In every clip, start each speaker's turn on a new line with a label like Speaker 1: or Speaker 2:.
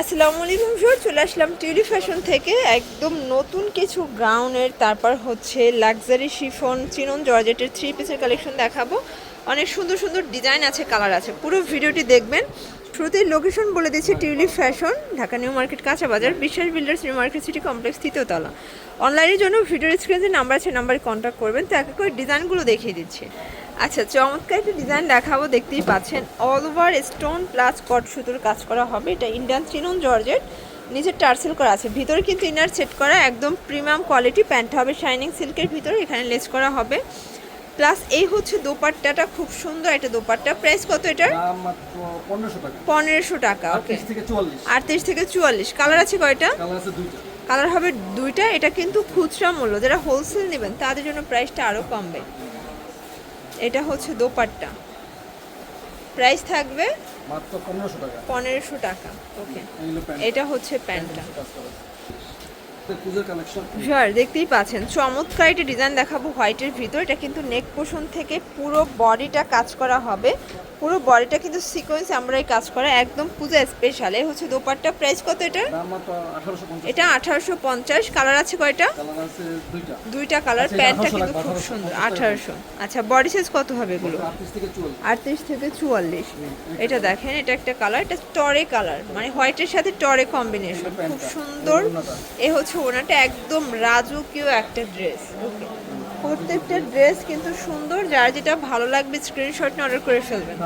Speaker 1: আসসালামু আলাইকুম স্যার চলে আসলাম টিউলি ফ্যাশন থেকে। একদম নতুন কিছু গাউনের, তারপর হচ্ছে লাক্সারি শিফন, চিনন জর্জেটের থ্রি পিসের কালেকশন দেখাবো। অনেক সুন্দর সুন্দর ডিজাইন আছে কালার আছে। পুরো ভিডিওটি দেখবেন। শুরুতেই লোকেশন বলে দিচ্ছি টিউলি ফ্যাশন, ঢাকা নিউ মার্কেট, কাঁচা বাজার, Biswas builders, new market city complex, তৃতীয়তলা। অনলাইনের জন্য ভিডিও স্ক্রিনে নাম্বার আছে নাম্বারে কন্ট্যাক্ট করবেন। তো এক করে ডিজাইনগুলো দেখিয়ে দিচ্ছি। আচ্ছা চমৎকার একটা ডিজাইন দেখাবো দেখতেই পাচ্ছেন। অল ওভার স্টোন প্লাস কট সুতোর কাজ করা হবে। এটা ইন্ডিয়ান চিনন জর্জেট নিচে টার্সেল করা আছে। ভিতরে কিন্তু ইনার সেট করা একদম প্রিমিয়াম কোয়ালিটি প্যান্ট হবে। শাইনিং সিল্কের ভিতরে এখানে লেস করা হবে। প্লাস এই হচ্ছে দোপাট্টাটা খুব সুন্দর একটা দোপাট্টা। প্রাইস কত এটার?
Speaker 2: পনেরোশো টাকা।
Speaker 1: ওকে
Speaker 2: আটত্রিশ থেকে চুয়াল্লিশ।
Speaker 1: কালার আছে কয়টা?
Speaker 2: কালার
Speaker 1: কালার হবে দুইটা। এটা কিন্তু খুচরা মূল্য। যারা হোলসেল নেবেন তাদের জন্য প্রাইসটা আরও কমবে। এটা হচ্ছে দোপাট্টা। প্রাইস থাকবে
Speaker 2: মাত্র পনেরোশো টাকা।
Speaker 1: পনেরোশো টাকা ওকে। এটা হচ্ছে প্যান্টটা। ভিউয়ার দেখতেই পাচ্ছেন চমৎকার একটি ডিজাইন দেখাবো হোয়াইটের ভিতর। এটা কিন্তু নেক পোষণ থেকে পুরো বডিটা কাজ করা হবে। পুরো বডিটা কিন্তু সিকোয়েন্স আমরাই কাজ করা একদম পূজা স্পেশাল এই হচ্ছে দোপাট্টা প্রাইস কত এটা? এটা আঠারোশো পঞ্চাশ কালার আছে কয়টা?
Speaker 2: দুইটা।
Speaker 1: কালার
Speaker 2: আচ্ছা,
Speaker 1: প্যান্টটা কিন্তু খুব সুন্দর আঠারোশো। আচ্ছা বডি সাইজ কত হবে এগুলো?
Speaker 2: আটত্রিশ থেকে চুয়াল্লিশ।
Speaker 1: আটত্রিশ থেকে চুয়াল্লিশ। এটা দেখেন এটা একটা কালার এটা টরে কালার মানে হোয়াইটের সাথে টরে কম্বিনেশন খুব সুন্দর। এ হচ্ছে ওনাটা একদম রাজকীয় একটা ড্রেস ওকে প্রত্যেকটা ড্রেস কিন্তু সুন্দর। যার যেটা ভালো লাগবে স্ক্রিনশট নিয়ে অর্ডার করে ফেলবেন।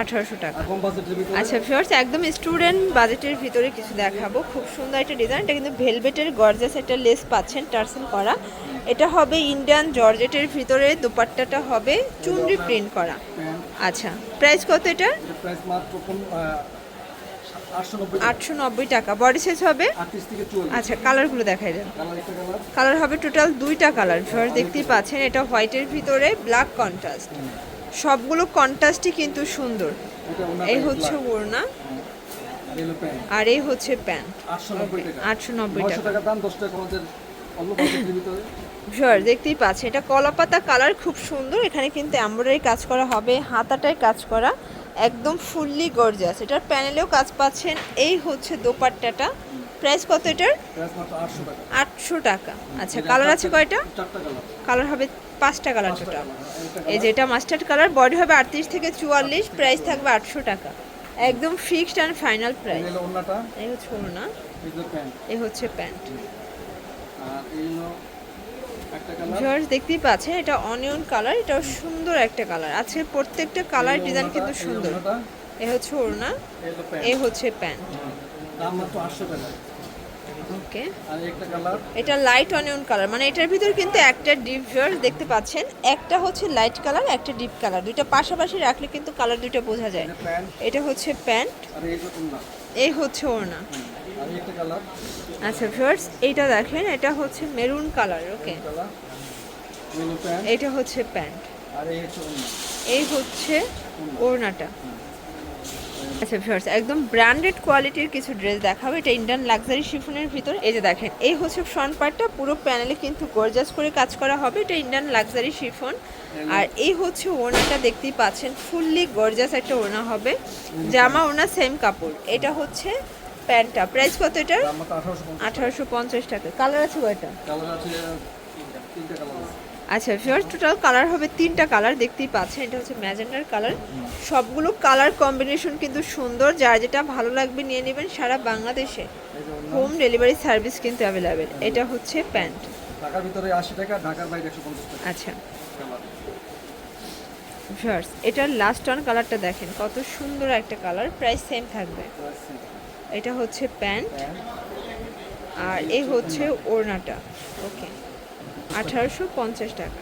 Speaker 2: আঠারোশো টাকা।
Speaker 1: আচ্ছা ফিওর্স একদম স্টুডেন্ট বাজেটের ভিতরে কিছু দেখাবো। খুব সুন্দর একটা ডিজাইন এটা কিন্তু ভেলভেটের গর্জাস একটা লেস পাচ্ছেন টার্সেল করা। এটা হবে ইন্ডিয়ান জর্জেটের ভিতরে দোপাট্টাটা হবে চুনরি প্রিন্ট করা। আচ্ছা প্রাইস কত এটা
Speaker 2: প্রাইস মাত্র আটশো নব্বই
Speaker 1: টাকা। বডি সাইজ হবে? আচ্ছা কালারগুলো দেখাই দেন।
Speaker 2: কালার
Speaker 1: হবে টোটাল দুইটা কালার ফিওর দেখতেই পাচ্ছেন এটা হোয়াইটের ভিতরে ব্ল্যাক কন্ট্রাস্ট সবগুলো কন্ট্রাস্টই কিন্তু সুন্দর। এই হচ্ছে ওড়না।
Speaker 2: আর
Speaker 1: এই হচ্ছে প্যান্ট
Speaker 2: আটশো নব্বই টাকা।
Speaker 1: শিওর দেখতেই পাচ্ছেন। এটা কলাপাতা কালার খুব সুন্দর। এখানে কিন্তু এমব্রয়ডারি কাজ করা হবে হাতাটায় কাজ করা। একদম ফুললি গর্জিয়াস। এটার প্যানেলেও কাজ পাচ্ছেন। এই হচ্ছে দোপাট্টাটা। প্রাইস কত এটার?
Speaker 2: আটশো টাকা।
Speaker 1: আচ্ছা কালার আছে কয়টা?
Speaker 2: কালার।
Speaker 1: হবে পাঁচটা কালার টোটাল এই যেটা মাস্টার্ড কালার বডি হবে আটত্রিশ থেকে চুয়াল্লিশ প্রাইস থাকবে আটশো টাকা। একদম ফিক্সড অ্যান্ড ফাইনাল প্রাইস। এই হচ্ছে ওড়না।
Speaker 2: এই
Speaker 1: হচ্ছে প্যান্ট
Speaker 2: আর এই হলো একটা কালার
Speaker 1: ভিউয়ার্স দেখতেই পাচ্ছেন এটা অনিয়ন কালার এটাও সুন্দর একটা কালার আছে প্রত্যেকটা কালার ডিজাইন কিন্তু সুন্দর। এ হচ্ছে ওড়না এ হচ্ছে প্যান্ট
Speaker 2: দাম মাত্র আটশো টাকা।
Speaker 1: ওকে। এটা লাইট অনিয়ন কালার মানে এটার ভিতর কিন্তু একটা ডিপ ভিউয়ার্স দেখতে পাচ্ছেন। একটা হচ্ছে লাইট কালার একটা ডিপ কালার দুইটা পাশাপাশি রাখলে কিন্তু কালার দুইটা বোঝা যায়।
Speaker 2: এটা
Speaker 1: হচ্ছে প্যান্ট
Speaker 2: এই
Speaker 1: হচ্ছে ওড়না। আচ্ছা ভিউয়ার্স এইটা দেখেন এটা হচ্ছে মেরুন কালার ওকে এটা হচ্ছে প্যান্ট
Speaker 2: এই হচ্ছে
Speaker 1: এই হচ্ছে ওড়নাটা। আচ্ছা ভিউয়ার্স একদম ব্র্যান্ডেড কোয়ালিটির কিছু ড্রেস দেখাবো। এটা ইন্ডিয়ান লাক্সারি শিফনের ভিতর। এই যে দেখেন এই হচ্ছে ফ্রন্ট পার্টটা পুরো প্যানেলে কিন্তু গর্জাস করে কাজ করা হবে। এটা ইন্ডিয়ান লাক্সারি শিফন আর এই হচ্ছে ওড়নাটা দেখতেই পাচ্ছেন ফুললি গর্জাস একটা ওড়না হবে। জামা ওড়না সেম কাপড়। এটা হচ্ছে প্যান্টটা। প্রাইস কত
Speaker 2: এটা আঠারোশো পঞ্চাশ
Speaker 1: টাকা। কালার আছে কয়টা?
Speaker 2: কালার আছে তিনটা কালার আছে।
Speaker 1: আচ্ছা ফিওর টোটাল কালার হবে তিনটা কালার দেখতেই পাচ্ছেন এটা হচ্ছে ম্যাজেন্ডার কালার সবগুলো কালার কম্বিনেশন কিন্তু সুন্দর যার যেটা ভালো লাগবে নিয়ে নেবেন সারা বাংলাদেশে। হোম ডেলিভারি সার্ভিস কিন্তু অ্যাভেলেবেল এটা হচ্ছে প্যান্ট
Speaker 2: ঢাকার ভিতরে আশি টাকা ঢাকার বাইরে একশো পঞ্চাশ টাকা।
Speaker 1: আচ্ছা।
Speaker 2: কালার
Speaker 1: ভিউয়ার্স এটার লাস্ট অন কালারটা দেখেন কত সুন্দর একটা কালার প্রাইস সেম থাকবে। এটা হচ্ছে প্যান্ট আর এই হচ্ছে ওড়নাটা। ওকে। আঠারোশো পঞ্চাশ টাকা।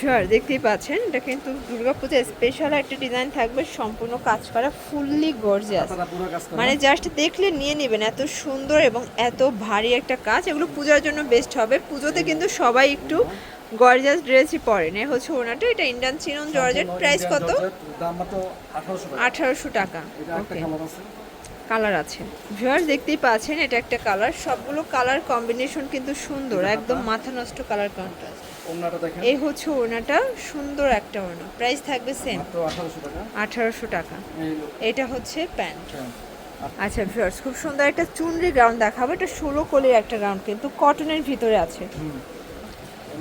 Speaker 1: শিওর দেখতেই পাচ্ছেন। এটা কিন্তু দুর্গাপূজা স্পেশাল একটা ডিজাইন থাকবে সম্পূর্ণ কাজ করা ফুললি গর্জিয়াস মানে জাস্ট দেখলে নিয়ে নেবেন এত সুন্দর এবং এত ভারী একটা কাজ। এগুলো পূজার জন্য বেস্ট হবে। পুজোতে কিন্তু সবাই একটু গর্জিয়াস ড্রেসই পরেন। এ হচ্ছে ওনাটা এটা ইন্ডিয়ান চিনন জর্জেট প্রাইস কত?
Speaker 2: আঠারোশো টাকা।
Speaker 1: ওকে
Speaker 2: কালার আছে।
Speaker 1: ভিউয়ার্স দেখতেই পাচ্ছেন এটা একটা কালার। সবগুলো কালার কম্বিনেশন কিন্তু সুন্দর একদম মাথা নষ্ট কালার কন্ট্রাস্ট এই হচ্ছে ওড়নাটা সুন্দর একটা ওড়না। প্রাইস থাকবে সেম
Speaker 2: আঠারোশো টাকা।
Speaker 1: এটা হচ্ছে প্যান্ট আচ্ছা। ভিউয়ার্স খুব সুন্দর একটা চুনরি গ্রাউন্ড দেখাবো। এটা ষোলো কোলের একটা গ্রাউন্ড কিন্তু কটনের ভিতরে আছে।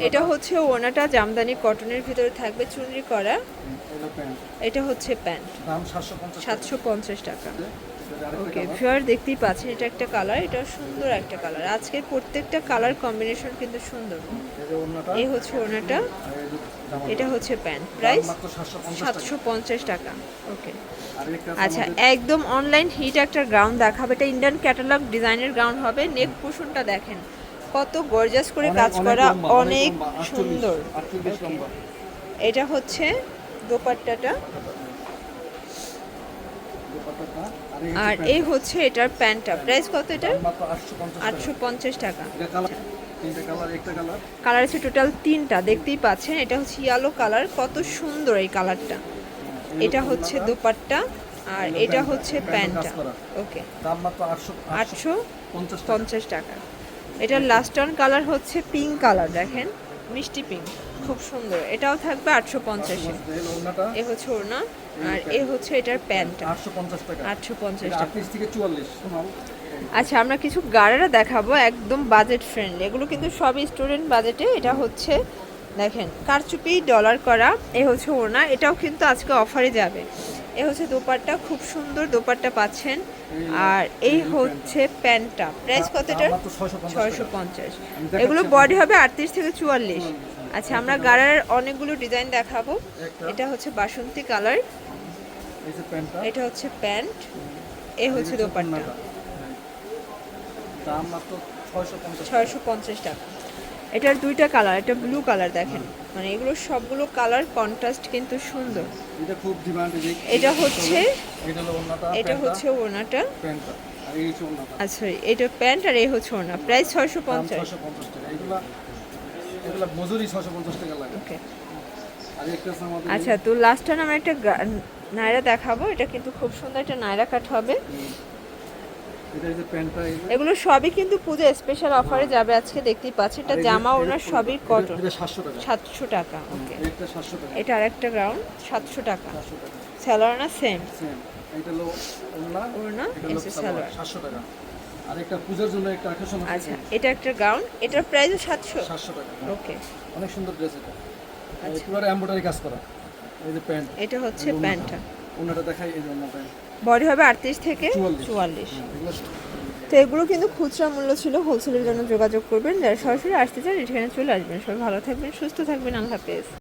Speaker 1: এটা হচ্ছে ওনাটা জামদানি কটনের ভিতরে থাকবে চুনরি করা।
Speaker 2: এটা
Speaker 1: হচ্ছে প্যান্ট
Speaker 2: দাম সাতশো পঞ্চাশ
Speaker 1: টাকা।
Speaker 2: আরেকটা
Speaker 1: ওকে। ভিউয়ার দেখতেই পাচ্ছেন এটা একটা কালার এটা সুন্দর একটা কালার আজকের প্রত্যেকটা কালার কম্বিনেশন কিন্তু সুন্দর
Speaker 2: এই
Speaker 1: হচ্ছে ওনাটা। এটা হচ্ছে প্যান্ট প্রাইস
Speaker 2: মাত্র 750 টাকা।
Speaker 1: সাতশো পঞ্চাশ টাকা ওকে আচ্ছা একদম অনলাইন হিট একটা গ্রাউন্ড দেখাবে এটা ইন্ডিয়ান ক্যাটালগ ডিজাইনের গ্রাউন্ড হবে নেক পোষণটা দেখেন কত গর্জাস করে কাজ করা অনেক সুন্দর
Speaker 2: 48
Speaker 1: Okay.
Speaker 2: লম্বা।
Speaker 1: এটা হচ্ছে দোপাট্টাটা,
Speaker 2: আর এই হচ্ছে
Speaker 1: এটার প্যান্টটা। প্রাইস কত
Speaker 2: প্যান্ট।
Speaker 1: এটার
Speaker 2: 850 টাকা।
Speaker 1: আটশো পঞ্চাশ টাকা।
Speaker 2: কালার তিনটা কালার একটা কালার।
Speaker 1: কালার আছে টোটাল তিনটা দেখতেই পাচ্ছেন। এটা হচ্ছে ইয়েলো কালার কত সুন্দর এই কালারটা। এটা হচ্ছে দোপাট্টা। আর এটা হচ্ছে
Speaker 2: প্যান্টে
Speaker 1: প্যান্টটা। ওকে
Speaker 2: দাম মাত্র 800
Speaker 1: আটশো
Speaker 2: 850
Speaker 1: পঞ্চাশ টাকা। এটার লাস্ট অন কালার হচ্ছে পিঙ্ক কালার দেখেন। মিষ্টি পিঙ্ক খুব সুন্দর। এটাও থাকবে আটশো পঞ্চাশে এ। হচ্ছে ওড়না আর এ হচ্ছে এটার প্যান্টটা।
Speaker 2: 850 টাকা।
Speaker 1: আটশো পঞ্চাশ টাকা।
Speaker 2: 38 থেকে 44
Speaker 1: আচ্ছা আমরা কিছু গাড়েরা দেখাবো একদম বাজেট ফ্রেন্ডলি এগুলো কিন্তু সবই স্টুডেন্ট বাজেটে এটা হচ্ছে দেখেন কারচুপি ডলার করা এ হচ্ছে ওড়না। এটাও কিন্তু আজকে অফারে যাবে। এ হচ্ছে দোপাট্টা খুব সুন্দর দোপাট্টা পাচ্ছেন। আর এই হচ্ছে প্যান্টটা। প্রাইস কত
Speaker 2: দাম
Speaker 1: এটার
Speaker 2: মাত্র 650
Speaker 1: ছয়শো পঞ্চাশ। এগুলো বডি হবে আটত্রিশ থেকে চুয়াল্লিশ। আচ্ছা আমরা গাড়ার অনেকগুলো ডিজাইন দেখাবো। এটা হচ্ছে বাসন্তী কালার। এটা হচ্ছে প্যান্ট। এ হচ্ছে দোপাট্টা।
Speaker 2: ওড়নাটা। দাম মাত্র 650
Speaker 1: ছয়শো পঞ্চাশ টাকা। এটার দুইটা কালার এটা ব্লু কালার দেখেন। মানে এগুলো সবগুলো কালার কন্ট্রাস্ট কিন্তু সুন্দর।
Speaker 2: এটা খুব ডিমান্ড
Speaker 1: এটা হচ্ছে
Speaker 2: এটা হলো ওড়নাটা
Speaker 1: এটা হচ্ছে ওনাটা
Speaker 2: প্যান্টটা। আর এই হচ্ছে ওড়নাটা।
Speaker 1: আচ্ছা এটা প্যান্ট আর এই হচ্ছে ওনা প্রাইস ছয়শো
Speaker 2: দাম
Speaker 1: পঞ্চাশ
Speaker 2: 650 টাকা। এগুলা এগুলা মজুরি 650 টাকা লাগে।
Speaker 1: ওকে
Speaker 2: আর একটা আছে
Speaker 1: আচ্ছা তো লাস্ট টাইম আমরা একটা নায়রা দেখাবো। এটা কিন্তু খুব সুন্দর একটা নায়রা কাট হবে
Speaker 2: এটা এই যে প্যান্টটা এই যে
Speaker 1: এগুলো সবই কিন্তু পুজো স্পেশাল অফারে যাবে আজকে দেখতেই পাচ্ছেন। এটা জামা ওনার সবই কটন
Speaker 2: এটা 700 টাকা।
Speaker 1: সাতশো টাকা ওকে
Speaker 2: একটা 700 টাকা।
Speaker 1: এটা আরেকটা গ্রাউন্ড সাতশো টাকা। স্যালোয়ার না সেম
Speaker 2: সেম এটা হলো ওড়না
Speaker 1: ওড়না,
Speaker 2: এটা হলো
Speaker 1: এসে
Speaker 2: সালোয়ার
Speaker 1: সালোয়ার।
Speaker 2: 700 টাকা। আর একটা পূজার জন্য একটা আকর্ষণ
Speaker 1: আচ্ছা এটা একটা গাউন এটার প্রাইস সাতশো?
Speaker 2: 700 টাকা
Speaker 1: ওকে
Speaker 2: অনেক সুন্দর ড্রেস এটা।
Speaker 1: আচ্ছা।
Speaker 2: পুরো এমব্রয়ডারি কাজ করা। এই যে প্যান্ট
Speaker 1: এটা হচ্ছে। প্যান্টটা
Speaker 2: ওনাটা দেখাই এই যে
Speaker 1: বডি হবে আটত্রিশ থেকে চুয়াল্লিশ। তো এগুলো কিন্তু খুচরা মূল্য ছিল হোলসেলের জন্য যোগাযোগ করবেন। যারা সরাসরি আসতে চান এখানে চলে আসবেন। সবাই ভালো থাকবেন সুস্থ থাকবেন। আল্লাহ হাফেজ।